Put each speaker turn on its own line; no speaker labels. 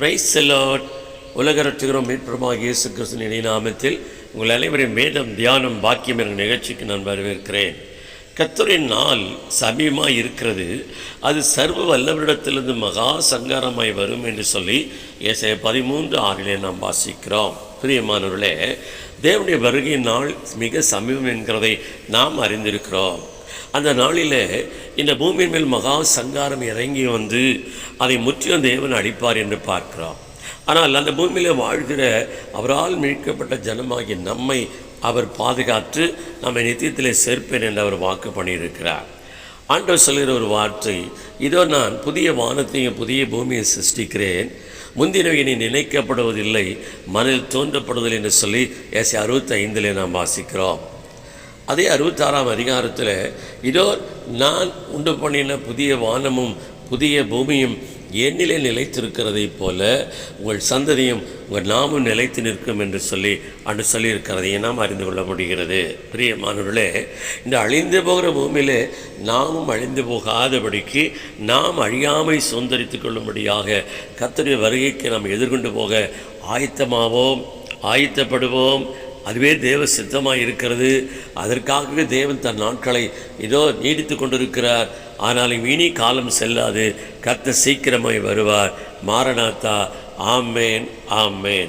Price செல்லாட் உலக ரட்சகரும் மீட்புறமாக இயேசு கிறிஸ்துவின் இணைய நாமத்தில் உங்கள் அனைவரையும் வேதம் தியானம் பாக்கியம் என்ற நிகழ்ச்சிக்கு நான் வரவேற்கிறேன். கத்தரின் நாள் சமீபமாக இருக்கிறது. அது சர்வ வல்லவரிடத்திலிருந்து மகா சங்காரமாய் வரும் என்று சொல்லி ஏசாய பதிமூன்று ஆறிலே நாம் வாசிக்கிறோம். பிரியமானவர்களே தேவனுடைய வருகை நாள் மிக சமீபம் என்கிறதை நாம் அறிந்திருக்கிறோம். அந்த நாளிலே இந்த பூமியின் மேல் மகா சங்காரம் இறங்கி வந்து அதை முற்றிலும் தேவன் அடிப்பார் என்று பார்க்கிறோம். ஆனால் அந்த பூமியில் வாழ்கிற அவரால் மீட்கப்பட்ட ஜனமாகிய நம்மை அவர் பாதுகாத்து நம்மை நித்தியத்திலே சேர்ப்பேன் என்று அவர் வாக்கு பண்ணியிருக்கிறார். ஆண்டவர் சொல்கிற ஒரு வார்த்தை இதோ நான் புதிய வானத்தையும் புதிய பூமியை சிருஷ்டிக்கிறேன். முந்தினவை இனி நினைக்கப்படுவதில்லை மனதில் தோன்றப்படுவதில்லை என்று சொல்லி ஏசி அறுபத்தி ஐந்தில் நாம் வாசிக்கிறோம். அதே அறுபத்தாறாம் அதிகாரத்தில் இதோ நான் உண்டு பண்ணின புதிய வானமும் புதிய பூமியும் என்னிலே நிலைத்திருக்கிறதை போல உங்கள் சந்ததியும் உங்கள் நாமும் நிலைத்து நிற்கும் என்று சொல்லி அன்று சொல்லியிருக்கிறதையும் நாம் அறிந்து கொள்ள முடிகிறது. பிரியமானவர்களே இந்த அழிந்து போகிற பூமியிலே நாமும் அழிந்து போகாதபடிக்கு நாம் அழியாமை சுதந்திரித்து கொள்ளும்படியாக கர்த்தருடைய வருகைக்கு நாம் எதிர்கொண்டு போக ஆயத்தமாவோம் ஆயத்தப்படுவோம் அதுவே தேவ சித்தமாக இருக்கிறது. அதற்காகவே தேவன் தன் நாட்களை ஏதோ நீடித்து கொண்டிருக்கிறார். ஆனாலும் இனி காலம் செல்லாது. கர்த்த சீக்கிரமாய் வருவார். மாரநாத்தா ஆமேன். ஆமேன்.